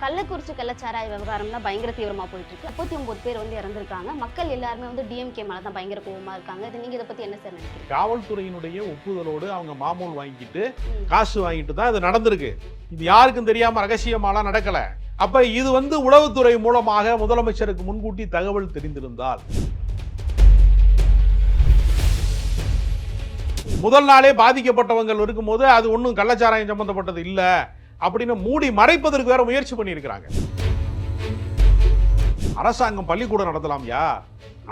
கள்ளக்குறிச்சி கள்ளச்சாராய விவகாரம் தான் பயங்கர தீவிரமா போயிட்டு இருக்கு முப்பத்தி ஒன்பது பேர் வந்து இறந்திருக்காங்க. மக்கள் எல்லாருமே வந்து டிஎம்கே மேல தான் பயங்கர கோவமா இருக்காங்க. இது நீங்க இதை பத்தி என்ன சார் நினைக்கிறீங்க? காவல்துறையினுடைய ஒப்புதலோடு அவங்க மாமூல் வாங்கிட்டு. காசு வாங்கிட்டு தான் இது நடந்திருக்கு. இது யாருக்கும் தெரியாம ரகசியமாலாம் நடக்கல. அப்ப இது வந்து உளவுத்துறை மூலமாக முதலமைச்சருக்கு முன்கூட்டி தகவல் தெரிந்திருந்தால். முதல் நாளே பாதிக்கப்பட்டவங்க இருக்கும்போது அது ஒன்றும் கள்ளச்சாராயம் சம்பந்தப்பட்டது இல்ல. அப்படின்னு மூடி மறைப்பதற்கு வேற முயற்சி பண்ணியிருக்கிறாங்க. அரசாங்கம் பள்ளிக்கூடம் நடத்தலாம்யா?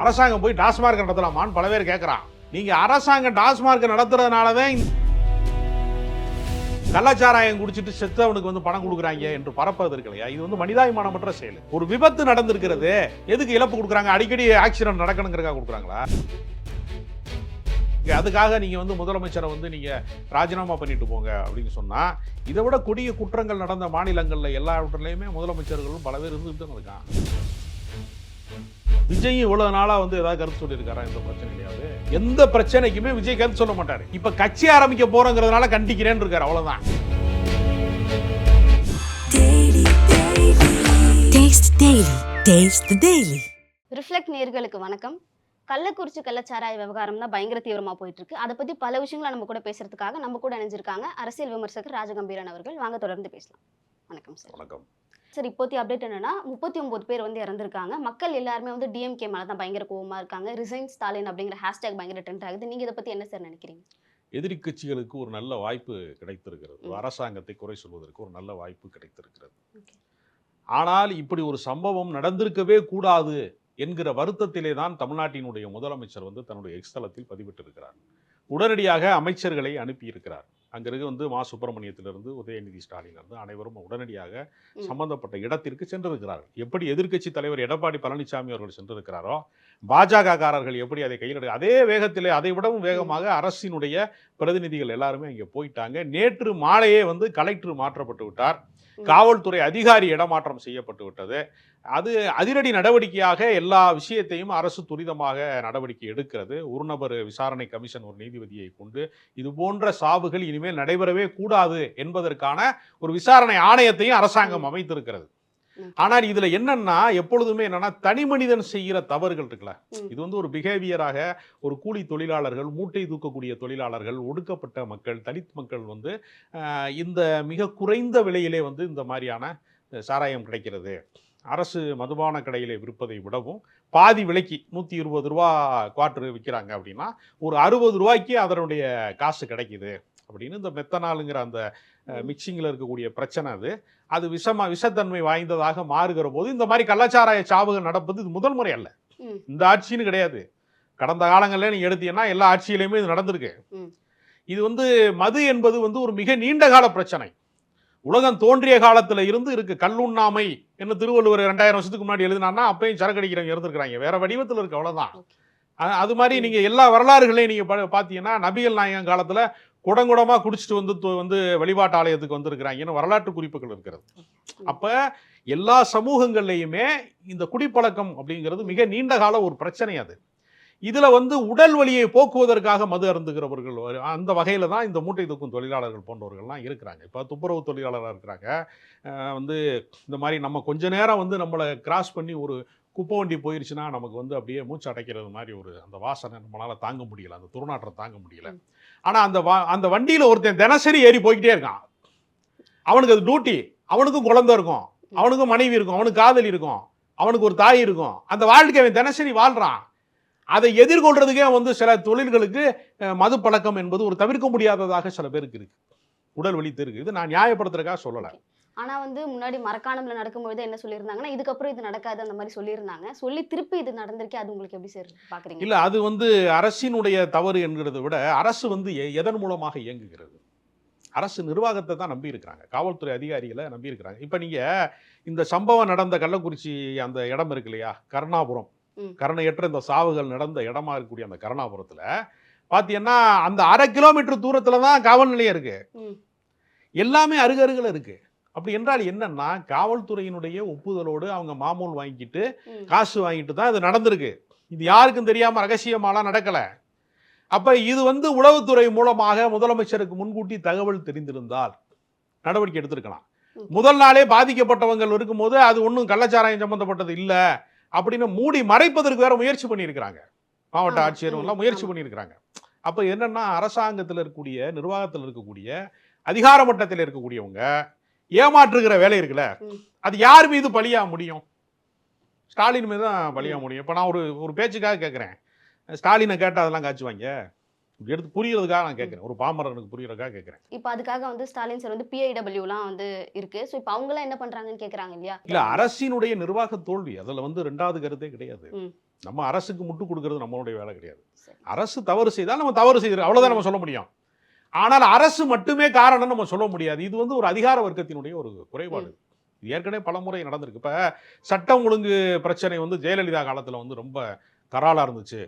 அரசாங்கம் போய் டாஸ்மார்க் நடத்தலாமான்னு பல பேர் கேட்கறான் நீங்க அரசாங்கம் டாஸ்மார்க் நடத்துறதுனாலவே கள்ளச்சாராயம் குடிச்சிட்டு செத்தவனுக்கு வந்து பணம் கொடுக்குறாங்க என்று பரப்பது இருக்கு இல்லையா? இது வந்து மனிதாபிமானமற்ற செயல். ஒரு விபத்து நடந்திருக்கிறது. எதுக்கு இழப்பு கொடுக்குறாங்க? அடிக்கடி ஆக்சிடென்ட் நடக்கணுங்கிறக்காக கொடுக்குறாங்களா? அதுக்காக நீங்க வந்து முதலமைச்சரை வந்து நீங்க ராஜினாமா பண்ணிட்டு போங்க அப்படின்னு சொன்னா இதை விட கொடிய குற்றங்கள் நடந்த மாநிலங்கள்ல எல்லாவற்றிலையுமே முதலமைச்சர்களும் பல பேர் இருந்துட்டு தான் இருக்கான் விஜய் இவ்வளவு நாளா வந்து ஏதாவது கருத்து சொல்லியிருக்காரா? இந்த பிரச்சனையிலையாவது? எந்த பிரச்சனைக்குமே விஜய் கருத்து சொல்ல மாட்டாரு. இப்ப கட்சி ஆரம்பிக்க போறோங்கிறதுனால கண்டிக்கிறேன்னு இருக்காரு daily. ரிஃப்ளெக்ட் நேர்களுக்கு வணக்கம். கள்ளக்குறிச்சி கள்ளச்சாராய விவகாரம் தான் பயங்கர தீவிரமா போயிட்டு இருக்கு அதை பத்தி பல விஷயங்களை நம்ம கூட பேசுறதுக்காக நம்ம கூட இணைஞ்சிருக்காங்க அரசியல் விமர்சகர் ராஜகம்பீரன் அவர்கள். வாங்க தொடர்ந்து பேசலாம். வணக்கம் சார். வணக்கம். சார் இப்போத்தி அப்டேட் என்னன்னா முப்பத்தி ஒன்பது பேர் வந்து இறந்திருக்காங்க. மக்கள் எல்லாருமே வந்து டிஎம்கே மேல தான் பயங்கர கோவமா இருக்காங்க. ரிசைன் ஸ்டாலின் அப்படிங்கிற ஹேஷ்டேக் பயங்கர ட்ரெண்ட் ஆகுது. நீங்க இதை பத்தி என்ன சார் நினைக்கிறீங்க? எதிரி கட்சிகளுக்கு ஒரு நல்ல வாய்ப்பு கிடைத்திருக்கிறது. அரசாங்கத்தை குறை சொல்வதற்கு ஒரு நல்ல வாய்ப்பு கிடைத்திருக்கிறது. ஆனால் இப்படி ஒரு சம்பவம் நடந்திருக்கவே கூடாது. என்கிற வருத்தத்திலே தான் தமிழ்நாட்டினுடைய முதலமைச்சர் வந்து தன்னுடைய எக்ஸ்தலத்தில் பதிவிட்டிருக்கிறார். உடனடியாக அமைச்சர்களை அனுப்பியிருக்கிறார். அங்கிருந்து வந்து மா. சுப்பிரமணியத்திலிருந்து உதயநிதி ஸ்டாலின் இருந்து அனைவரும் உடனடியாக. சம்பந்தப்பட்ட இடத்திற்கு சென்றிருக்கிறார்கள். எப்படி எதிர்க்கட்சி தலைவர் எடப்பாடி பழனிசாமி அவர்கள் சென்றிருக்கிறாரோ பாஜக காரர்கள் எப்படி அதை கையில் அதே வேகத்திலே அதை விடவும் வேகமாக அரசினுடைய பிரதிநிதிகள் எல்லாருமே இங்கே போயிட்டாங்க. நேற்று மாலையே வந்து கலெக்டர் மாற்றப்பட்டு விட்டார். காவல்துறை அதிகாரி இடமாற்றம் செய்யப்பட்டு விட்டது அது அதிரடி நடவடிக்கையாக எல்லா விஷயத்தையும் அரசு துரிதமாக நடவடிக்கை எடுக்கிறது. ஒரு நபர் விசாரணை கமிஷன் ஒரு நீதிபதியை கொண்டு இது போன்ற சாவுகள் இனிமேல் நடைபெறவே கூடாது என்பதற்கான ஒரு விசாரணை ஆணையத்தையும் அரசாங்கம் அமைத்திருக்கிறது. ஆனால் இதுல என்னன்னா எப்பொழுதுமே என்னன்னா தனி மனிதன் செய்கிற தவறுகள் இருக்குல்ல. இது வந்து ஒரு பிஹேவியராக ஒரு கூலி தொழிலாளர்கள் மூட்டை தூக்கக்கூடிய தொழிலாளர்கள் ஒடுக்கப்பட்ட மக்கள் தலித் மக்கள் வந்து இந்த மிக குறைந்த விலையிலே வந்து இந்த மாதிரியான சாராயம் கிடைக்கிறது. அரசு மதுபான கடையிலே விற்பதை விடவும் பாதி விலைக்கு நூற்றி இருபது ரூபா குவார்ட்ரு விற்கிறாங்க அப்படின்னா ஒரு அறுபது ரூபாய்க்கு அதனுடைய காசு கிடைக்குது. அப்படின்னு இந்த மெத்தனாலுங்கிற அந்த மிக்சிங்கில் இருக்கக்கூடிய பிரச்சனை அது. அது விஷமா விஷத்தன்மை வாய்ந்ததாக மாறுகிற போது இந்த மாதிரி கள்ளச்சாராய சாவுகள் நடப்பது இது முதல் முறை அல்ல. இந்த ஆட்சின்னு கிடையாது. கடந்த காலங்களில் நீங்க எடுத்தீங்கன்னா எல்லா ஆட்சியிலையுமே இது நடந்திருக்கு. இது வந்து மது என்பது வந்து ஒரு மிக நீண்ட கால பிரச்சனை. உலகம் தோன்றிய காலத்துல இருந்து இருக்கு. கல்லுண்ணாமை என்ன திருவள்ளுவர் ரெண்டாயிரம் வருஷத்துக்கு முன்னாடி எழுதினான்னா அப்பயும் சரக்கு அடிக்கிறவங்க இருந்திருக்கிறாங்க. வேற வடிவத்தில் இருக்கு அவ்வளவுதான். அ- அது மாதிரி நீங்க எல்லா வரலாறுகளையும் நீங்க பா- பாத்தீங்கன்னா நபிகள் நாயகம் காலத்துல குடங்குடமா குடிச்சிட்டு வந்து வந்து வழிபாட்டு ஆலயத்துக்கு வந்திருக்கிறாங்கன்னு வரலாற்று குறிப்புகள் இருக்கிறது. அப்ப எல்லா சமூகங்கள்லையுமே இந்த குடிப்பழக்கம் அப்படிங்கிறது மிக நீண்ட கால ஒரு பிரச்சனை அது. இதுல வந்து உடல் வலியை போக்குவதற்காக மது அருந்துகிறவர்கள் வரு- அந்த வகையில தான் இந்த மூட்டை தூக்கும் தொழிலாளர்கள் போன்றவர்கள்லாம் இருக்கிறாங்க. இப்போ துப்புரவு தொழிலாளராக இருக்கிறாங்க. வந்து இந்த மாதிரி நம்ம கொஞ்ச நேரம் வந்து நம்மளை கிராஸ் பண்ணி ஒரு குப்பை வண்டி போயிருச்சுன்னா நமக்கு வந்து அப்படியே மூச்சு அடைக்கிறது மாதிரி ஒரு அந்த வாசனை நம்மளால தாங்க முடியல. அந்த துர்நாற்றம் தாங்க முடியல. ஆனால் அந்த வ- அந்த வண்டியில் ஒருத்தன் தினசரி ஏறி போய்கிட்டே இருக்கான். அவனுக்கு அது டியூட்டி அவனுக்கும் குழந்தை இருக்கும். அவனுக்கும் மனைவி இருக்கும். அவனுக்கு காதலி இருக்கும். அவனுக்கு ஒரு தாய் இருக்கும். அந்த வாழ்க்கை அவன் தினசரி வாழ்கிறான் அதை எதிர்கொள்றதுக்கே வந்து சில தொழில்களுக்கு மது பழக்கம் என்பது ஒரு தவிர்க்க முடியாததாக சில பேருக்கு இருக்கு. உடல் வலி இருக்கு இது நான் நியாயப்படுத்துறதுக்காக சொல்லலை. ஆனா வந்து முன்னாடி மரக்காணம்ல நடக்கும்பொழுது என்ன சொல்லியிருந்தாங்கன்னா இதுக்கப்புறம் இது நடக்காது அந்த மாதிரி சொல்லியிருந்தாங்க. சொல்லி திருப்பி இது நடந்திருக்கே அது உங்களுக்கு எப்படி சார் பாக்குறீங்க? இல்ல அது வந்து அரசினுடைய தவறு என்கிறதை விட அரசு வந்து எதன் மூலமாக இயங்குகிறது? அரசு நிர்வாகத்தை தான் நம்பி இருக்கிறாங்க காவல்துறை அதிகாரிகளை நம்பி இருக்கிறாங்க இப்ப நீங்க இந்த சம்பவம் நடந்த கள்ளக்குறிச்சி அந்த இடம் இருக்கு இல்லையா? கருணாபுரம். கருணையற்ற இந்த சாவுகள் நடந்த இடமா இருக்கக்கூடிய அந்த கருணாபுரத்துல பாத்தீங்கன்னா அந்த அரை கிலோமீட்டர் தூரத்துல தான் காவல் நிலையம் இருக்கு. ம். எல்லாமே அருகருகில் இருக்கு. அப்படி என்றால் என்னன்னா காவல்துறையினுடைய ஒப்புதலோடு அவங்க மாமூல் வாங்கிட்டு. காசு வாங்கிட்டு தான் இது நடந்திருக்கு. இது யாருக்கும் தெரியாம ரகசியமாலாம் நடக்கல. அப்ப இது வந்து உளவுத்துறை மூலமாக முதலமைச்சருக்கு முன்கூட்டி தகவல் தெரிந்திருந்தால் நடவடிக்கை எடுத்திருக்கலாம். முதல் நாளே பாதிக்கப்பட்டவங்க இருக்கும்போது அது ஒன்றும் கள்ளச்சாராயம் சம்பந்தப்பட்டது இல்லை அப்படின்னு மூடி மறைப்பதற்கு வேற முயற்சி பண்ணியிருக்கிறாங்க. மாவட்ட ஆமா, ஆட்சியர் ம், எல்லாம் முயற்சி. பண்ணியிருக்கிறாங்க. அப்ப என்னன்னா அரசாங்கத்தில் இருக்கக்கூடிய நிர்வாகத்தில் இருக்கக்கூடிய அதிகார மட்டத்தில் இருக்கக்கூடியவங்க ஏமாற்றுகிற வேலை இருக்குல்ல. அது யார் மீது பழியா முடியும்? ஸ்டாலின் மீது தான் பழியா முடியும். இப்போ நான் ஒரு ஒரு பேச்சுக்காக கேட்குறேன் ஸ்டாலினை கேட்டால் அதெல்லாம் காய்ச்சுவாங்க? எடுத்து புரியறதுக்காக நான் கேட்குறேன் ஒரு பாமரனுக்கு புரியறதுக்காக கேட்குறேன் இப்போ அதுக்காக வந்து ஸ்டாலின் சார் வந்து பிஐடபிள்யூலாம் வந்து இருக்கு. ஸோ இப்போ அவங்களாம் என்ன பண்றாங்கன்னு கேக்குறாங்க இல்லையா? இல்ல அரசினுடைய நிர்வாக தோல்வி. அதுல வந்து ரெண்டாவது கருத்தே கிடையாது. நம்ம அரசுக்கு முட்டு கொடுக்கறது நம்மளுடைய வேலை கிடையாது. அரசு தவறு செய்தால் நம்ம தவறு செய்கிறோம் அவ்வளவுதான் நம்ம சொல்ல முடியும். ஆனால் அரசு மட்டுமே காரணம் நம்ம சொல்ல முடியாது. இது வந்து ஒரு அதிகார வர்க்கத்தினுடைய ஒரு குறைபாடு. இது ஏற்கனவே பலமுறை நடந்திருக்கு. இப்ப சட்டம் ஒழுங்கு பிரச்சனை வந்து ஜெயலலிதா காலத்துல வந்து ரொம்ப கராலா இருந்துச்சு.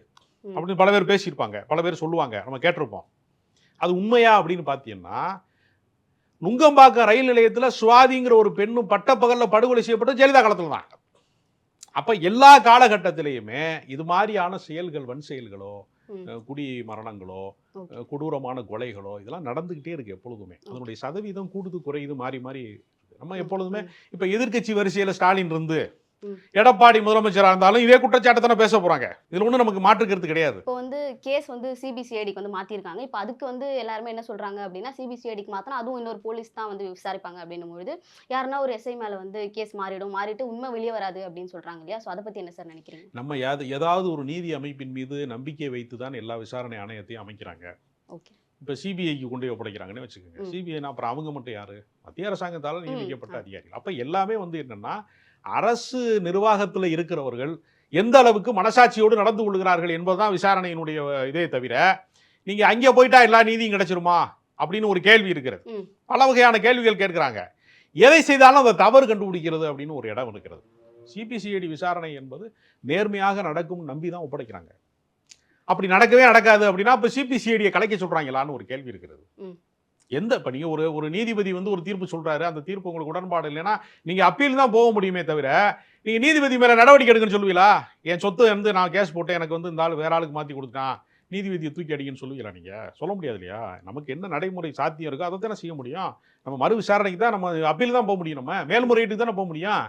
அப்படின்னு பல பேர் பேசியிருப்பாங்க. பல பேர் சொல்லுவாங்க. நம்ம கேட்டிருப்போம். அது உண்மையா அப்படின்னு பார்த்தீங்கன்னா நுங்கம்பாக்கம் ரயில் நிலையத்துல சுவாதிங்கிற ஒரு பெண்ணும் பட்டப்பகல்ல படுகொலை செய்யப்பட்டது ஜெயலலிதா காலத்துல தான். அப்ப எல்லா காலகட்டத்திலையுமே இது மாதிரியான செயல்கள் வன் செயல்களோ குடி மரணங்களோ கொடூரமான கொலைகளோ இதெல்லாம் நடந்துகிட்டே இருக்கு எப்பொழுதுமே அதனுடைய சதவீதம் கூடுது குறையுது மாறி மாறி நம்ம எப்பொழுதுமே. இப்ப எதிர்க்கட்சி வரிசையில ஸ்டாலின் இருந்து. எடப்பாடி முதலமைச்சரா இருந்தாலும் இதே குற்றச்சாட்டை தானே பேச போறாங்க. இதுல ஒண்ணும் நமக்கு மாற்றுக்கிறது கிடையாது. இப்போ வந்து கேஸ் வந்து சிபிசிஐடிக்கு வந்து மாத்திருக்காங்க. இப்போ அதுக்கு வந்து எல்லாருமே என்ன சொல்றாங்க அப்படின்னா சிபிசிஐடிக்கு மாத்தினா அதுவும் இன்னொரு போலீஸ் தான் வந்து விசாரிப்பாங்க அப்படின்னும் பொழுது யாருன்னா ஒரு எஸ்ஐ மேல வந்து கேஸ் மாறிடும் மாறிட்டு உண்மை வெளியே வராது அப்படின்னு சொல்றாங்க இல்லையா? ஸோ அதை பத்தி என்ன சார் நினைக்கிறீங்க? நம்ம யாது ஏதாவது ஒரு நீதி அமைப்பின் மீது நம்பிக்கை வைத்து தான் எல்லா விசாரணை ஆணையத்தையும் அமைக்கிறாங்க. ஓகே. இப்போ சிபிஐக்கு கொண்டு போய் ஒப்படைக்கிறாங்கன்னு வச்சுக்கோங்க. சிபிஐனா அப்புறம் அவங்க மட்டும் யாரு? மத்திய அரசாங்கத்தால் நியமிக்கப்பட்ட. அதிகாரிகள். அப்போ எல்லாமே வந்து என்னன்னா அரசு நிர்வாகத்தில் இருக்கிறவர்கள் எந்த அளவுக்கு மனசாட்சியோடு நடந்து கொள்கிறார்கள் என்பதுதான் விசாரணையினுடைய இதே தவிர நீங்க அங்கே போயிட்டா எல்லா நீதியும் கிடைச்சிருமா? அப்படின்னு ஒரு கேள்வி இருக்கிறது. பல வகையான கேள்விகள் கேட்கிறாங்க. எதை செய்தாலும் அதை தவறு கண்டுபிடிக்கிறது அப்படின்னு ஒரு இடம் இருக்கிறது. சிபிசிஐடி விசாரணை என்பது நேர்மையாக நடக்கும் நம்பி தான் ஒப்படைக்கிறாங்க. அப்படி நடக்கவே நடக்காது அப்படின்னா இப்போ சிபிசிஐடியை கலைக்க சொல்றாங்களான்னு ஒரு கேள்வி இருக்கிறது. எந்த இப்போ நீங்கள் ஒரு ஒரு நீதிபதி வந்து ஒரு தீர்ப்பு சொல்கிறாரு அந்த தீர்ப்பு உங்களுக்கு உடன்பாடு இல்லைன்னா நீங்கள் அப்பீல் தான் போக முடியுமே தவிர நீங்கள் நீதிபதி மேலே நடவடிக்கை எடுங்கன்னு சொல்லுவீங்களா என் சொத்து வந்து நான் கேஸ் போட்டு எனக்கு வந்து இந்த ஆள் வேற ஆளுக்கு மாற்றி கொடுத்துட்டான் நீதிபதியை தூக்கி அடிக்கன்னு சொல்லுவீங்களா நீங்கள் சொல்ல முடியாது இல்லையா? நமக்கு என்ன நடைமுறை சாத்தியம் இருக்கோ அதை தானே செய்ய முடியும். நம்ம மறு விசாரணைக்கு தான் நம்ம அப்பீல் தான் போக முடியும் நம்ம. மேல்முறையீட்டுக்கு தானே போக முடியும்.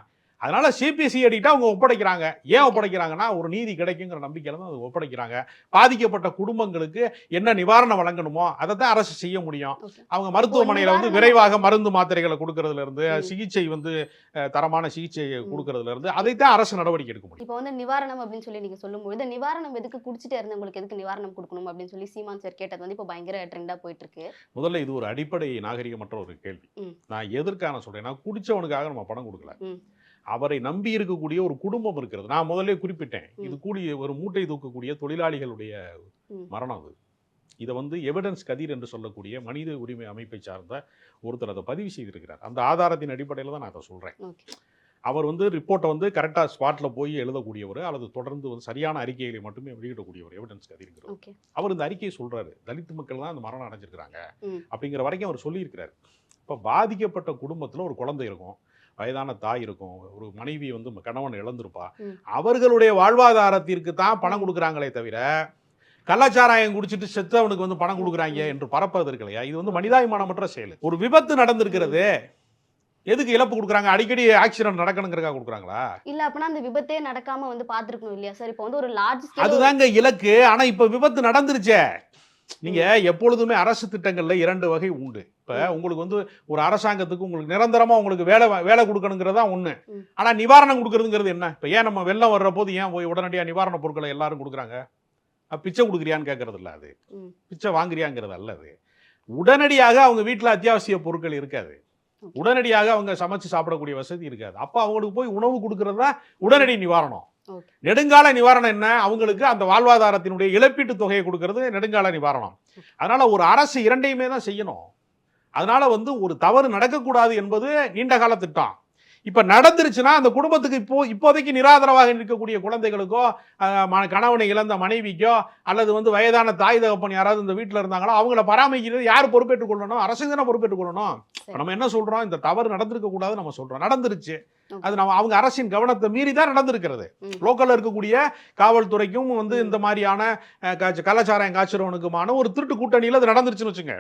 அதனால சிபிசிஐடிட்ட அவங்க ஒப்படைக்கிறாங்க. ஏன் ஒப்படைக்கிறாங்கன்னா ஒரு நீதி கிடைக்குங்கிற நம்பிக்கையில தான் அது ஒப்படைக்கிறாங்க. பாதிக்கப்பட்ட குடும்பங்களுக்கு என்ன நிவாரணம் வழங்கணுமோ அதை தான் அரசு செய்ய முடியும். அவங்க மருத்துவமனையில வந்து விரைவாக மருந்து மாத்திரைகளை கொடுக்கறதுல இருந்து. சிகிச்சை வந்து தரமான சிகிச்சையை கொடுக்கறதுல இருந்து அதைத்தான் அரசு நடவடிக்கை எடுக்க முடியும். இப்போ வந்து நிவாரணம் அப்படின்னு சொல்லி நீங்க சொல்லும்பொழுது நிவாரணம் எதுக்கு குடிச்சிட்டே இருந்தவங்களுக்கு எதுக்கு நிவாரணம் கொடுக்கணும் அப்படின்னு சொல்லி சீமான் சார் கேட்டது வந்து இப்போ பயங்கர ட்ரெண்டா போயிட்டு இருக்கு முதல்ல இது ஒரு அடிப்படை நாகரிகமற்ற ஒரு கேள்வி. நான் எதற்கான சொல்றேன் நான் குடிச்சவனுக்காக நம்ம பணம் கொடுக்கல. அவரை நம்பி இருக்கக்கூடிய ஒரு குடும்பம் இருக்கிறது. நான் முதல்ல குறிப்பிட்டேன். இது கூலி ஒரு மூட்டை தூக்கக்கூடிய தொழிலாளிகளுடைய. மரணம் அது. இதை வந்து எவிடன்ஸ் கதிர் என்று சொல்லக்கூடிய மனித உரிமை அமைப்பை சார்ந்த ஒருத்தர் அதை பதிவு செய்திருக்கிறார். அந்த ஆதாரத்தின் அடிப்படையில் தான் நான் அதை சொல்றேன். ஓகே. அவர் வந்து ரிப்போர்ட்டை வந்து கரெக்டாக ஸ்பாட்டில் போய் எழுதக்கூடியவர் அல்லது தொடர்ந்து வந்து சரியான அறிக்கைகளை மட்டுமே வெளியிடக்கூடியவர் எவிடன்ஸ் கதிர்ங்கிறவர். ஓகே. அவர் இந்த அறிக்கையை சொல்றாரு. தலித் மக்கள் தான் அந்த மரணம் அடைஞ்சிருக்கிறாங்க. அப்படிங்கிற வரைக்கும் அவர் சொல்லியிருக்கிறார். இப்போ பாதிக்கப்பட்ட குடும்பத்தில் ஒரு குழந்தை இருக்கும். வயதான தாய் இருக்கும். ஒரு மனைவி வந்து கணவன் இழந்திருப்பா. அவர்களுடைய வாழ்வாதாரத்திற்கு தான் பணம். கொடுக்குறாங்களே தவிர கள்ளச்சாராயம் குடிச்சிட்டு செத்தவனுக்கு வந்து பணம் கொடுக்குறாங்க. என்று பரப்பது இருக்கு இல்லையா இது வந்து மனிதாபிமானமற்ற செயல். ஒரு விபத்து நடந்திருக்கிறது எதுக்கு இழப்பு கொடுக்குறாங்க? அடிக்கடி ஆக்சிடென்ட் நடக்கணுங்கிறக்கா கொடுக்குறாங்களா? இல்ல அப்படின்னா அந்த விபத்தே நடக்காம வந்து பாத்துருக்கணும் இல்லையா? சார் இப்போ வந்து ஒரு லார்ஜ் அதுதாங்க இலக்கு. ஆனா இப்ப விபத்து நடந்துருச்சே. நீங்க எப்பொழுதுமே அரசு திட்டங்கள்ல இரண்டு வகை உண்டு. இப்ப. உங்களுக்கு வந்து ஒரு அரசாங்கத்துக்கு உங்களுக்கு நிரந்தரமா உங்களுக்கு வேலை வேலை கொடுக்கணுங்கிறதா ஒண்ணு. ம். ஆனா நிவாரணம் கொடுக்கறதுங்கிறது என்ன? இப்ப ஏன் நம்ம வெள்ளம் வர்ற போது ஏன் போய் உடனடியா நிவாரண பொருட்களை எல்லாரும் கொடுக்குறாங்க? பிச்சை கொடுக்குறியான்னு கேட்கறது இல்ல அது. பிச்சை வாங்குறியாங்கிறது அல்ல அது. உடனடியாக அவங்க வீட்டுல அத்தியாவசிய பொருட்கள் இருக்காது. உடனடியாக அவங்க சமைச்சு சாப்பிடக்கூடிய வசதி இருக்காது. அப்ப அவங்களுக்கு போய் உணவு கொடுக்கறது தான் உடனடி நிவாரணம். நெடுங்கால நிவாரணம் என்ன? அவங்களுக்கு அந்த வாழ்வாதாரத்தினுடைய இழப்பீட்டு தொகையை கொடுக்கறது நெடுங்கால நிவாரணம். அதனால ஒரு அரசு இரண்டையுமே தான் செய்யணும். அதனால வந்து ஒரு தவறு நடக்கக்கூடாது என்பது நீண்ட கால திட்டம். இப்ப நடந்துருச்சுன்னா அந்த குடும்பத்துக்கு இப்போ இப்போதைக்கு நிராதரவாக இருக்கக்கூடிய குழந்தைகளுக்கோ கணவனை இழந்த மனைவிக்கோ அல்லது வந்து வயதான தாய் தகப்பன் யாராவது இந்த வீட்டில் இருந்தாங்களோ அவங்கள பராமரிக்கிறது யார் பொறுப்பேற்றுக் கொள்ளணும்? அரசு தானே பொறுப்பேற்றுக் கொள்ளணும்? நம்ம என்ன சொல்றோம்? இந்த தவறு நடந்திருக்க கூடாது நம்ம சொல்றோம். நடந்துருச்சு. அது நம்ம அவங்க அரசின் கவனத்தை மீறி தான் நடந்திருக்கிறது. லோக்கல்ல இருக்கக்கூடிய காவல்துறைக்கும் வந்து. இந்த மாதிரியான கள்ளச்சாராயம் காய்ச்சறவனுக்குமான ஒரு திருட்டு கூட்டணியில் அது நடந்துருச்சுன்னு வச்சுங்க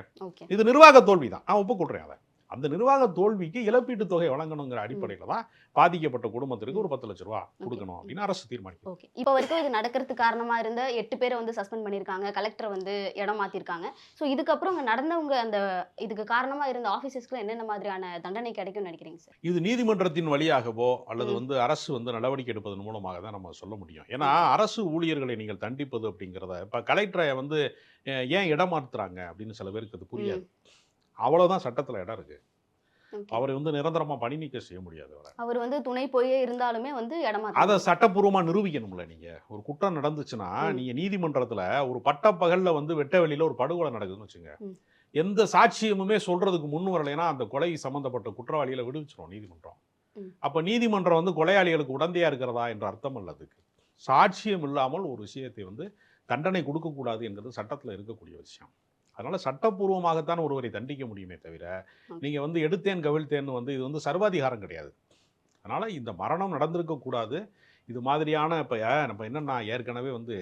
இது நிர்வாக தோல்வி தான் நான் ஒப்புக்கொள்றேன் அதை. அந்த நிர்வாக தோல்விக்கு இழப்பீட்டுத் தொகை வழங்கணுங்கிற அடிப்படையில் தான் பாதிக்கப்பட்ட குடும்பத்திற்கு ஒரு பத்து லட்ச ரூபா கொடுக்கணும் அப்படின்னு அரசு தீர்மானிக்கும் ஓகே. இப்போ வரைக்கும் இது நடக்கிறதுக்கு காரணமா இருந்த எட்டு பேரை வந்து சஸ்பெண்ட் பண்ணியிருக்காங்க கலெக்டரை வந்து இடம் மாத்திருக்காங்க. ஸோ இதுக்கப்புறம் அங்க நடந்தவங்க அந்த இதுக்கு காரணமா இருந்த ஆஃபீஸர்ஸ்க்குலாம் என்னென்ன மாதிரியான தண்டனை கிடைக்கும்னு நினைக்கிறீங்க சார்? இது நீதிமன்றத்தின் வழியாகவோ அல்லது. வந்து அரசு வந்து நடவடிக்கை எடுப்பதன் மூலமாக தான் நம்ம சொல்ல முடியும். ஏன்னா அரசு ஊழியர்களை நீங்கள் தண்டிப்பது அப்படிங்கிறத இப்போ கலெக்டரை வந்து ஏன் இடம் மாத்துறாங்க? அப்படின்னு சில பேருக்கு அது புரியாது. அவ்வளவுதான் சட்டத்தில் இடம் இருக்கு. அவரை வந்து நிரந்தரமா பணி நீக்கம் செய்ய முடியாது அவரை வந்து துணை போயே இருந்தாலுமே வந்து இடம் அதை சட்டப்பூர்வமா நிரூபிக்கணும்ல நீங்க ஒரு குற்றம் நடந்துச்சுன்னா. நீங்க நீதிமன்றத்துல ஒரு பட்டப்பகல்ல வந்து வெட்ட வெளியில ஒரு படுகொலை நடக்குதுன்னு வச்சுங்க. எந்த சாட்சியமுமே சொல்றதுக்கு முன் வரலைன்னா அந்த கொலை சம்பந்தப்பட்ட குற்றவாளிகளை விடுவிச்சிரும் நீதிமன்றம். அப்ப நீதிமன்றம் வந்து கொலையாளிகளுக்கு உடந்தையா இருக்கிறதா என்ற அர்த்தம் அல்ல அதுக்கு சாட்சியம் இல்லாமல் ஒரு விஷயத்தை வந்து தண்டனை கொடுக்கக்கூடாது என்கிறது சட்டத்துல இருக்கக்கூடிய விஷயம் அதனால சட்டப்பூர்வமாகத்தான் ஒருவரை தண்டிக்க முடியுமே தவிர ம். நீங்க வந்து எடுத்தேன் கவிழ்த்தேன்னு வந்து இது வந்து சர்வாதிகாரம் கிடையாது. அதனால இந்த மரணம் நடந்திருக்க கூடாது. இது மாதிரியான இப்போ நம்ம என்னன்னா ஏற்கனவே வந்து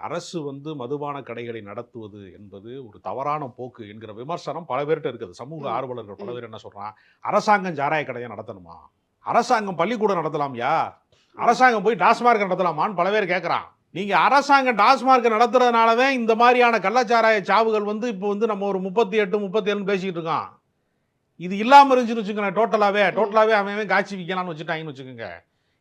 அரசு வந்து மதுபான கடைகளை நடத்துவது என்பது ஒரு தவறான போக்கு என்கிற விமர்சனம் பல பேர்கிட்ட இருக்குது. சமூக. ஆர்வலர்கள் பல. பேர் என்ன சொல்றான்? அரசாங்கம் சாராய கடையை நடத்தணுமா? அரசாங்கம் பள்ளிக்கூடம் நடத்தலாம்யா? அரசாங்கம் போய் டாஸ்மார்க் நடத்தலாமான்னு பல பேர் கேட்குறான் நீங்க அரசாங்கம் டாஸ்மார்க் நடத்துறதுனால தான் இந்த மாதிரியான கள்ளச்சாராய சாவுகள் வந்து இப்போ வந்து நம்ம ஒரு முப்பத்தி எட்டு முப்பத்தி ஏழுன்னு பேசிக்கிட்டு இருக்கோம். இது இல்லாம இருந்துச்சுன்னு வச்சுக்கோங்க டோட்டலாவே டோட்டலாவே அவன் காய்ச்சி விற்கலாம்னு வச்சுட்டாங்கன்னு வச்சுக்கோங்க.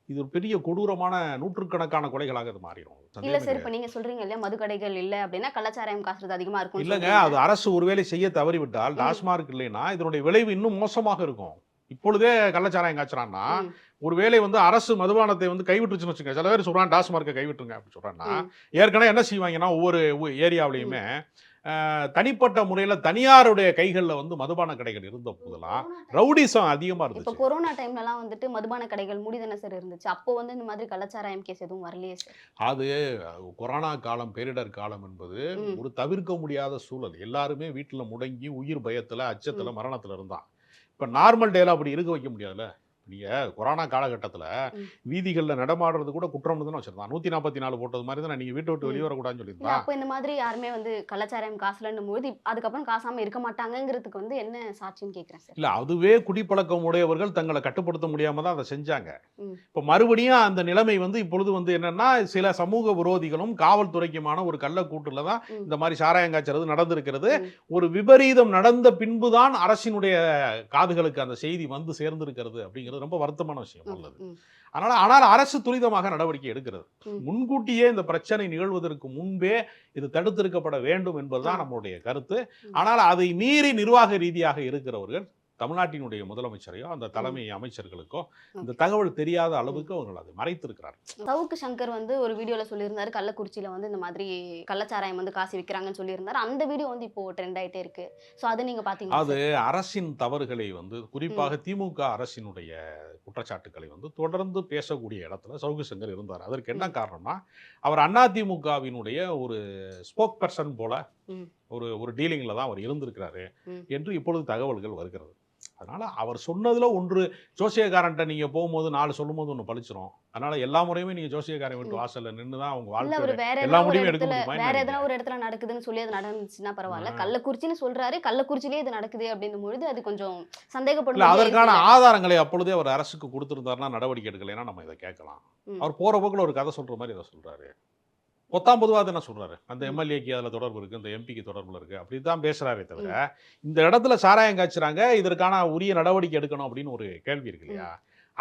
இது ஒரு பெரிய கொடூரமான நூற்றுக்கணக்கான கொலைகளாக அது மாறிடும். இல்ல சார் இப்போ நீங்க சொல்றீங்க இல்லையா மதுக்கடைகள் இல்ல அப்படின்னா கள்ளச்சாராயம் காசுறது அதிகமா இருக்கும் இல்லைங்க அது அரசு ஒருவேளை செய்ய தவறிவிட்டால். டாஸ்மார்க் இல்லைன்னா இதனுடைய விளைவு இன்னும் மோசமாக இருக்கும். இப்பொழுதே கள்ளச்சாராயம் காய்ச்சறான்னா. ஒருவேளை வந்து அரசு மதுபானத்தை வந்து கைவிட்டுச்சுன்னு வச்சுங்க சில பேர் சொல்றான் டாஸ்மார்க்கை கைவிட்டுருங்க அப்படின்னு சொல்றான்னா ம். ஏற்கனவே என்ன செய்வாங்கன்னா ஒவ்வொரு ஏரியாவிலையுமே தனிப்பட்ட முறையில் தனியாருடைய கைகளில் வந்து மதுபான கடைகள் இருந்த போதெல்லாம் ரவுடிசம் அதிகமாக இப்போ இருந்துச்சு. கொரோனா டைம்லலாம் வந்துட்டு மதுபான கடைகள் மூடி தானே சார் இருந்துச்சு. அப்போ வந்து இந்த மாதிரி கள்ளச்சாராயம் கேஸ் எதுவும் வரலையே சார். அது கொரோனா காலம் பேரிடர் காலம் என்பது. ஒரு தவிர்க்க முடியாத சூழல். எல்லாருமே வீட்டில் முடங்கி உயிர் பயத்தில் அச்சத்தில் மரணத்தில் இருந்தான். இப்போ நார்மல் டேல அப்படி இருக்க வைக்க முடியாதுல்ல? நீங்கள் கொரோனா காலகட்டத்தில். வீதிகளில் நடமாடுறது கூட குற்றம்னு தானே வச்சிருந்தான் நூற்றி நாற்பத்தி நாலு போட்டது மாதிரி தான் நீங்கள் வீட்டை விட்டு. வெளியே வரக்கூடாதுன்னு இல்ல சொல்லியிருந்தான் அப்போ இந்த மாதிரி யாருமே வந்து கள்ளச்சாராயம் காசுலன்னும் போது அதுக்கப்புறம் காசாம இருக்க மாட்டாங்கங்கிறதுக்கு வந்து என்ன சாட்சின்னு கேக்குறேன் சார் இல்லை அதுவே குடிப்பழக்கம் உடையவர்கள் தங்களை கட்டுப்படுத்த முடியாம தான் அதை செஞ்சாங்க. இப்போ மறுபடியும் அந்த நிலைமை வந்து இப்பொழுது வந்து என்னன்னா சில சமூக விரோதிகளும் காவல்துறைக்குமான ஒரு கள்ளக்கூட்டுல தான் ம். இந்த மாதிரி சாராயம் காய்ச்சறது நடந்திருக்கிறது. ஒரு விபரீதம் நடந்த பின்புதான் அரசினுடைய காதுகளுக்கு அந்த செய்தி வந்து சேர்ந்திருக்கிறது அப்படிங்கிறது ரொம்ப வருத்தமான விஷயம் உள்ளது அதனால ஆனால் அரசு துரிதமாக நடவடிக்கை எடுக்கிறது. முன்கூட்டியே இந்த பிரச்சனை நிகழ்வதற்கு முன்பே இது தடுத்திருக்கப்பட வேண்டும் என்பதுதான். நம்மளுடைய கருத்து. ஆனால் அதை மீறி நிர்வாக ரீதியாக இருக்கிறவர்கள் தமிழ்நாட்டினுடைய முதலமைச்சரையோ அந்த தலைமை அமைச்சர்களுக்கோ இந்த தகவல் தெரியாத அளவுக்கு அவர்கள் அதை மறைத்திருக்கிறார் சவுக்கு சங்கர் வந்து ஒரு வீடியோல சொல்லியிருந்தாரு கள்ளக்குறிச்சியில வந்து இந்த மாதிரி கள்ளச்சாராயம் வந்து காசு விற்கிறாங்கன்னு சொல்லியிருந்தாரு. அந்த வீடியோ வந்து இப்போ ட்ரெண்ட் ஆயிட்டே இருக்கு. சோ அது நீங்க பாத்தீங்களா அது அரசின் தவறுகளை வந்து குறிப்பாக திமுக அரசினுடைய குற்றச்சாட்டுக்களை வந்து தொடர்ந்து பேசக்கூடிய இடத்துல சவுக்கு சங்கர் இருந்தார். அதற்கு என்ன. காரணம்னா அவர் அதிமுகவினுடைய ஒரு ஸ்போக் பர்சன் போல. ஒரு ஒரு டீலிங்கில் தான் அவர் இருந்திருக்கிறாரு. என்று இப்பொழுது தகவல்கள் வருகிறது. அதனால அவர் சொன்னதுல ஒன்று ஜோசியக்காரன்ட்ட நீங்க போகும்போது நாலு சொல்லும்போது ஒன்று பழிச்சிரும் அதனால எல்லா முறையுமே நீங்க ஜோசியக்காரன் வீட்டு. வாசல்ல நின்று தான் அவங்க வாழ்க்கை வேற எல்லா எதனா ஒரு முடிவும் எடுக்க இடத்துல முடியுமா வேற எதனா ஒரு இடத்துல நடக்குதுன்னு சொல்லி அது நடந்துச்சுன்னா பரவாயில்ல. கள்ளக்குறிச்சின்னு சொல்றாரு கள்ளக்குறிச்சிலேயே இது நடக்குது அப்படின்னும் பொழுது அது கொஞ்சம் சந்தேகப்படும் அதற்கான. ஆதாரங்களை அப்பொழுதே அவர் அரசுக்கு கொடுத்திருந்தாருன்னா நடவடிக்கை எடுக்கலைன்னா நம்ம இதை கேட்கலாம். அவர் போற போக்குல ஒரு கதை சொல்ற மாதிரி இதை சொல்றாரு பொத்தாம் பொதுவாக என்ன சொல்றாரு. அந்த. எம்எல்ஏக்கு அதில் தொடர்பு இருக்கு இந்த எம்பிக்கு தொடர்புல இருக்கு. அப்படி தான் பேசுறாரே தவிர இந்த இடத்துல சாராயம் காய்ச்சுறாங்க இதற்கான உரிய நடவடிக்கை எடுக்கணும் அப்படின்னு ஒரு கேள்வி இருக்கு இல்லையா?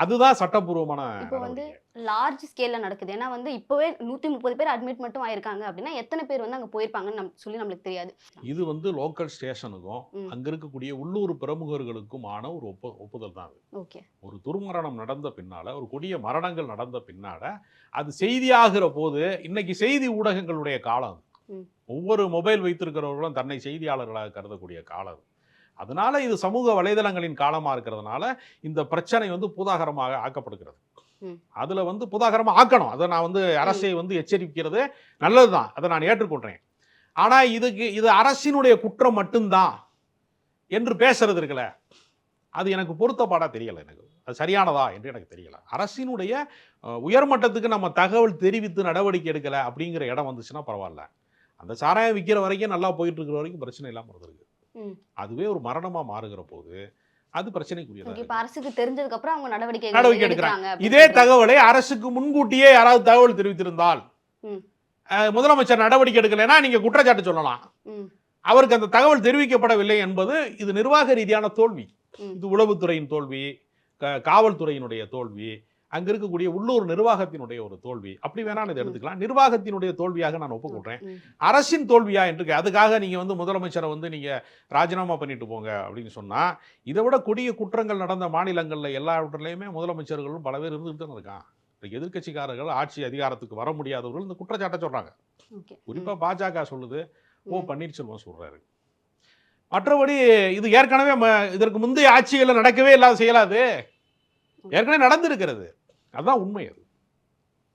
அதுதான் சட்டப்பூர்வமான இப்போ வந்து லார்ஜ் ஸ்கேல்ல நடக்குது ஏன்னா வந்து இப்போவே நூத்தி முப்பது பேர் அட்மிட் மட்டும் ஆயிருக்காங்க அப்படின்னா எத்தனை பேர் வந்து அங்க போயிருப்பாங்கன்னு நம் சொல்லி நம்மளுக்கு தெரியாது இது வந்து லோக்கல் ஸ்டேஷனுக்கும். அங்க இருக்கக்கூடிய உள்ளூர் பிரமுகர்களுக்குமான ஒரு ஒப்பு ஒப்புதல் தான் அது ஓகே ஒரு துர்மரணம் நடந்த பின்னால ஒரு கொடிய மரணங்கள் நடந்த பின்னால அது செய்தியாகிற போது இன்னைக்கு செய்தி ஊடகங்களுடைய காலம். ஒவ்வொரு மொபைல் வைத்திருக்கிறவர்களும் தன்னை செய்தியாளர்களாக கருதக்கூடிய காலம். அதனால இது சமூக வலைதளங்களின் காலமா இருக்கிறதுனால இந்த பிரச்சனை வந்து பூதாகரமாக ஆக்கப்படுகிறது. அதுல வந்து பூதாகரமா ஆக்கணும். அதை நான் வந்து அரசை வந்து எச்சரிக்கிறது நல்லதுதான். அதை நான் ஏற்றுக்கொள்றேன். ஆனா இதுக்கு இது அரசினுடைய குற்றம் மட்டும்தான் என்று பேசுறது இருக்குல்ல. அது எனக்கு பொருத்தப்பாடா தெரியல எனக்கு. அது சரியானதா என்று எனக்கு தெரியல. அரசினுடைய உயர்மட்டத்துக்கு நம்ம தகவல் தெரிவித்து நடவடிக்கை எடுக்கல அப்படிங்கிற இடம் வந்துச்சுன்னா பரவாயில்ல. அந்த சாராயம் விற்கிற வரைக்கும் நல்லா போயிட்டு இருக்கிற வரைக்கும் பிரச்சனை இல்லாமல் இருந்திருக்கு. அதுவே ஒரு மரணமா மாறுகிற போது அது பிரச்சனைக்குரியதா. இப்ப அரசுக்கு தெரிஞ்சதுக்கு அப்புறம் அவங்க நடவடிக்கை நடவடிக்கை எடுக்கிறாங்க இதே. தகவலை அரசுக்கு முன்கூட்டியே யாராவது தகவல் தெரிவித்திருந்தால் முதலமைச்சர் நடவடிக்கை எடுக்கலைன்னா நீங்க குற்றச்சாட்டு சொல்லலாம் அவருக்கு அந்த தகவல் தெரிவிக்கப்படவில்லை என்பது இது நிர்வாக ரீதியான தோல்வி. இது உளவுத்துறையின் தோல்வி காவல்துறையினுடைய தோல்வி அங்க இருக்கக்கூடிய உள்ளூர் நிர்வாகத்தினுடைய ஒரு தோல்வி. அப்படி வேணாலும் இதை. எடுத்துக்கலாம். நிர்வாகத்தினுடைய தோல்வியாக நான் ஒப்புக்கொள்றேன். ம், அரசின் தோல்வியா என்று அதுக்காக நீங்க வந்து முதலமைச்சரை வந்து நீங்க ராஜினாமா பண்ணிட்டு போங்க அப்படின்னு சொன்னா இதை விட கொடிய குற்றங்கள் நடந்த மாநிலங்கள்ல எல்லாவற்றிலையுமே முதலமைச்சர்களும் பல பேர் இருந்துட்டு தான் இருக்கான் இந்த எதிர்க்கட்சிக்காரர்கள் ஆட்சி அதிகாரத்துக்கு வர முடியாதவர்கள் இந்த குற்றச்சாட்டை சொல்றாங்க. ஓகே. குறிப்பா பாஜக சொல்லுது ஓ. பன்னீர்செல்வம் சொல்றாரு. மற்றபடி இது ஏற்கனவே ம- இதற்கு முந்தைய ஆட்சிகளில் நடக்கவே இல்லாத செய்யலாது ஏற்கனவே நடந்திருக்கிறது. அதுதான் உண்மை அது.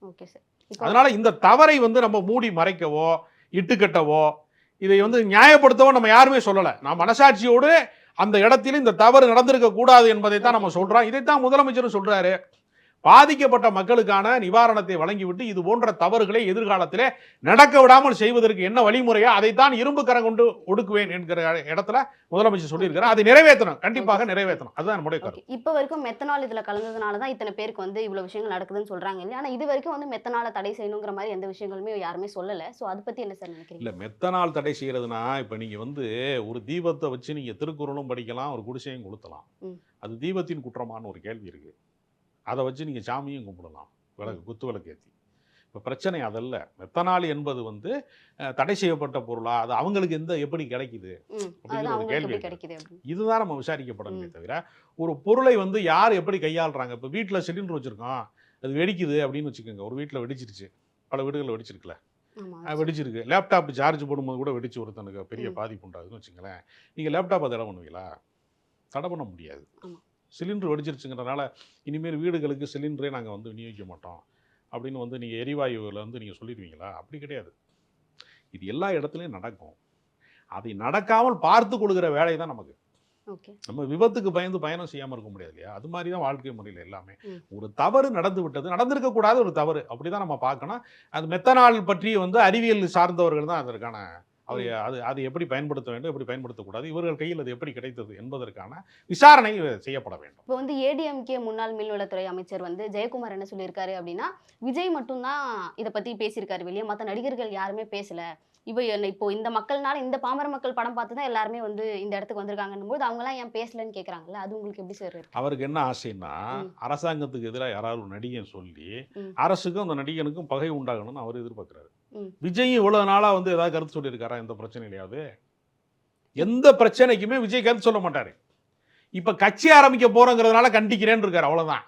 Okay sir. அதனால இந்த தவறை வந்து நம்ம மூடி மறைக்கவோ இட்டுக்கட்டவோ இதை வந்து நியாயப்படுத்தவோ நம்ம யாருமே சொல்லலை. நான் மனசாட்சியோடு அந்த இடத்தில் இந்த தவறு நடந்திருக்க கூடாது என்பதை தான் நம்ம சொல்றோம். இதைத்தான் முதலமைச்சரும் சொல்றாரு. பாதிக்கப்பட்ட மக்களுக்கான நிவாரணத்தை வழங்கிவிட்டு இது போன்ற தவறுகளை எதிர்காலத்திலே நடக்க விடாமல் செய்வதற்கு என்ன வழிமுறையோ அதைத்தான் இரும்பு கரம் கொண்டு ஒடுக்குவேன் என்கிற இடத்துல முதலமைச்சர் சொல்லியிருக்காரு அதை நிறைவேற்றணும். கண்டிப்பாக நிறைவேற்றணும். அதுதான் நம்முடைய கருத்து. இப்போ வரைக்கும் மெத்தனால் இதுல கலந்ததுனால தான் இத்தனை பேருக்கு வந்து இவ்வளவு விஷயங்கள் நடக்குதுன்னு சொல்றாங்க இல்லையா? ஆனா இது வரைக்கும் வந்து மெத்தனால தடை செய்யணுங்கிற மாதிரி எந்த விஷயங்களுமே யாருமே சொல்லல. சோ அதை பத்தி என்ன சார் நினைக்கிறீங்க? இல்ல மெத்தனால் தடை செய்யறதுனா இப்ப நீங்க வந்து ஒரு தீபத்தை வச்சு நீங்க திருக்குறளும் படிக்கலாம் ஒரு குடிசையும் கொளுத்தலாம். அது தீபத்தின் குற்றமான ஒரு கேள்வி இருக்கு. அதை வச்சு நீங்க சாமியும் கும்பிடலாம். விளக்கு குத்து விளக்கு ஏற்றி இப்போ பிரச்சனை அதல்ல. மெத்தனால் என்பது வந்து தடை செய்யப்பட்ட பொருளா? அது அவங்களுக்கு எந்த எப்படி கிடைக்குது? அப்படிங்கிற ஒரு கேள்வி இதுதான் நம்ம விசாரிக்கப்படணுமே தவிர ஒரு பொருளை வந்து யார் எப்படி கையாளுறாங்க? இப்போ வீட்டில் சிலிண்டர் வச்சிருக்கோம் அது வெடிக்குது அப்படின்னு வச்சுக்கோங்க. ஒரு வீட்டில் வெடிச்சிருச்சு. பல வீடுகளில் வெடிச்சிருக்குல்ல. வெடிச்சிருக்கு. லேப்டாப் சார்ஜ் போடும்போது கூட வெடிச்சு ஒருத்தனுக்கு பெரிய. பாதிப்பு உண்டாகுதுன்னு வச்சுங்களேன் நீங்கள் லேப்டாப்பை தடை பண்ணுவீங்களா? தடை பண்ண முடியாது. சிலிண்டர் வெடிச்சிருச்சுங்கிறனால இனிமேல் வீடுகளுக்கு சிலிண்டரே நாங்கள் வந்து விநியோகிக்க மாட்டோம். அப்படின்னு வந்து நீங்கள் எரிவாயுவில் வந்து நீங்கள் சொல்லிடுவீங்களா? அப்படி கிடையாது. இது எல்லா இடத்துலையும் நடக்கும். அதை நடக்காமல் பார்த்து கொள்கிற வேலை தான் நமக்கு. நம்ம விபத்துக்கு பயந்து பயணம் செய்யாமல் இருக்க முடியாது இல்லையா? அது மாதிரி தான் வாழ்க்கை முறையில் எல்லாமே. ஒரு தவறு நடந்து விட்டது நடந்திருக்க கூடாத ஒரு தவறு. அப்படி தான் நம்ம பார்க்கணும். அது மெத்தனால் பற்றி வந்து அறிவியல் சார்ந்தவர்கள் தான் அதற்கான அவர் அது அது எப்படி பயன்படுத்த வேண்டும் எப்படி பயன்படுத்தக்கூடாது இவர்கள் கையில் அது எப்படி கிடைத்தது என்பதற்கான விசாரணை செய்யப்பட வேண்டும். இப்போ வந்து ஏடிஎம்கே முன்னாள் மீன்வளத்துறை அமைச்சர் வந்து ஜெயக்குமார் என்ன சொல்லியிருக்காரு அப்படின்னா விஜய் மட்டும்தான் இதை பத்தி பேசியிருக்காரு வெளியே மற்ற நடிகர்கள் யாருமே பேசல. இவ என்ன- இப்போ இந்த மக்கள்னால இந்த பாமர மக்கள் படம் பார்த்து தான் எல்லாருமே வந்து இந்த இடத்துக்கு வந்திருக்காங்கன்னும் போது அவங்கலாம் ஏன் பேசலன்னு கேக்குறாங்கல்ல அது உங்களுக்கு எப்படி சார் அவருக்கு என்ன ஆசைன்னா. அரசாங்கத்துக்கு எதிராக யாராவது ஒரு நடிகன் சொல்லி. அரசுக்கும் அந்த நடிகனுக்கும் பகை உண்டாகணும்னு அவர் எதிர்பார்க்கிறாரு. ம். விஜயும் இவ்வளவு நாளா வந்து ஏதாவது கருத்து சொல்லியிருக்காரா? எந்த பிரச்சனையிலையாவது? எந்த பிரச்சனைக்குமே விஜய் கருத்து சொல்ல மாட்டாரு. இப்ப கட்சி ஆரம்பிக்க போறோங்கிறதுனால கண்டிக்கிறேன்னு இருக்காரு அவ்வளவுதான்.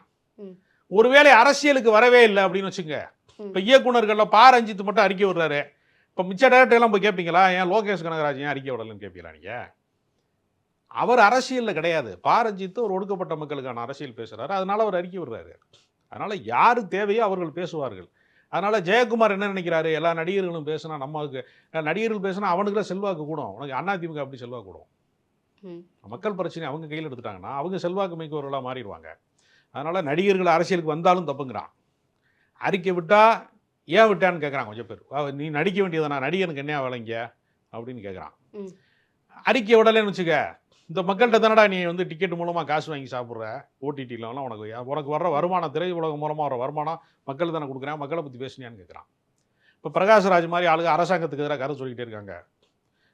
ஒருவேளை அரசியலுக்கு வரவே இல்லை அப்படின்னு வச்சுங்க. இப்ப இயக்குனர்கள்ல பா ரஞ்சித் மட்டும் அறிக்கை விடுறாரு. இப்ப மிச்ச டேரக்டர் எல்லாம் போய் கேட்பீங்களா ஏன் லோகேஷ் கனகராஜ் ஏன் அறிக்கை விடலன்னு கேட்பீங்களா நீங்க? அவர் அரசியல்ல கிடையாது. பா ரஞ்சித் ஒரு ஒடுக்கப்பட்ட மக்களுக்கான அரசியல் பேசுறாரு. அதனால அவர் அறிக்கை விடுறாரு. அதனால யாரு தேவையோ அவர்கள் பேசுவார்கள். அதனால ஜெயக்குமார் என்ன நினைக்கிறாரு? எல்லா நடிகர்களும் பேசினா அஹ், நடிகர்கள் பேசினா அவனுக்குலாம் செல்வாக்கு கூடும். உனக்கு அதிமுக அப்படி செல்வாக்கு கூடும். மக்கள் பிரச்சனை அவங்க கையில் எடுத்துட்டாங்கன்னா அவங்க செல்வாக்கு மிக்கவர்களாக மாறிடுவாங்க. அதனால நடிகர்கள் அரசியலுக்கு வந்தாலும் தப்புங்கிறான். அறிக்கை விட்டா ஏன் விட்டான்னு கேட்குறான் கொஞ்சம் பேர். "வா, நீ நடிக்க வேண்டியதானா நடிகனுக்கு என்ன வேலைங்க அப்படின்னு கேட்குறான். அறிக்கை விடலைன்னு வச்சுக்க இந்த மக்கள்கிட்ட தானடா நீ வந்து டிக்கெட் மூலமாக காசு வாங்கி சாப்பிட்ற? ஓடிடிலலாம் உனக்கு உனக்கு வர்ற வருமானம் திரை உலகம் மூலமாக வர வருமானம் மக்கள் தானே கொடுக்குறேன் மக்களை பற்றி பேசுனியான்னு கேட்குறான் இப்போ பிரகாஷ்ராஜ் மாதிரி ஆளுங்க அரசாங்கத்துக்கு எதிராக கருத்து சொல்லிக்கிட்டே இருக்காங்க.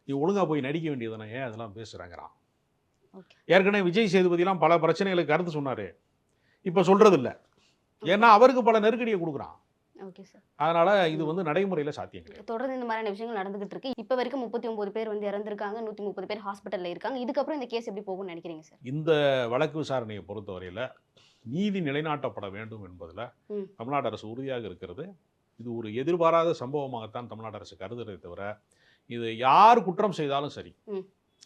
நீ ஒழுங்கா போய் நடிக்க வேண்டியதுதானே ஏன் அதெல்லாம் பேசுகிறாங்கிறான். ஏற்கனவே விஜய் சேதுபதிலாம் பல பிரச்சனைகளுக்கு கருத்து சொன்னார். இப்போ சொல்றது இல்ல ஏன்னா அவருக்கு பல நெருக்கடியை கொடுக்குறான். அதனால இது வந்து நடைமுறையில் சாத்தியம் கிடையாது தொடர்ந்து இந்த மாதிரியான விஷயங்கள் நடந்துகிட்டு இருக்கு இப்போ வரைக்கும் முப்பத்தி ஒன்பது பேர் வந்து இறந்திருக்காங்க நூத்தி முப்பது பேர் ஹாஸ்பிட்டல்ல இருக்காங்க. இதுக்கப்புறம் இந்த கேஸ் எப்படி போகும்னு நினைக்கிறீங்க சார் இந்த வழக்கு விசாரணையை பொறுத்தவரையில் நீதி நிலைநாட்டப்பட வேண்டும் என்பதில். தமிழ்நாடு அரசு உறுதியாக இருக்கிறது. இது ஒரு எதிர்பாராத சம்பவமாகத்தான் தமிழ்நாடு அரசு கருதுறதை தவிர இது யார் குற்றம் செய்தாலும் சரி.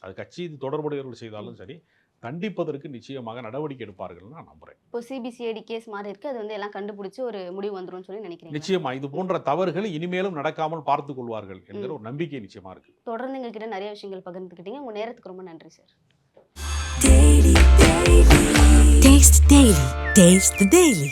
அது கட்சி தொடர்புடையவர்கள் செய்தாலும் சரி தண்டிப்பதற்கு நிச்சயமாக நடவடிக்கை எடுப்பார்கள் நான் நம்புறேன் இப்போ சிபிசிஐடி கேஸ் மாதிரி இருக்கு அது வந்து எல்லாம் கண்டுபிடிச்சு ஒரு முடிவு வந்துரும்னு சொல்லி நினைக்கிறீங்க நிச்சயமா இது போன்ற தவறுகள் இனிமேலும் நடக்காமல் பார்த்துக் கொள்வார்கள் என்கிற. ஒரு நம்பிக்கை நிச்சயமா இருக்கு தொடர்ந்து எங்ககிட்ட நிறைய விஷயங்கள் பகிர்ந்துக்கிட்டீங்க உங்க நேரத்துக்கு ரொம்ப நன்றி sir. Taste Daily. Taste the Daily.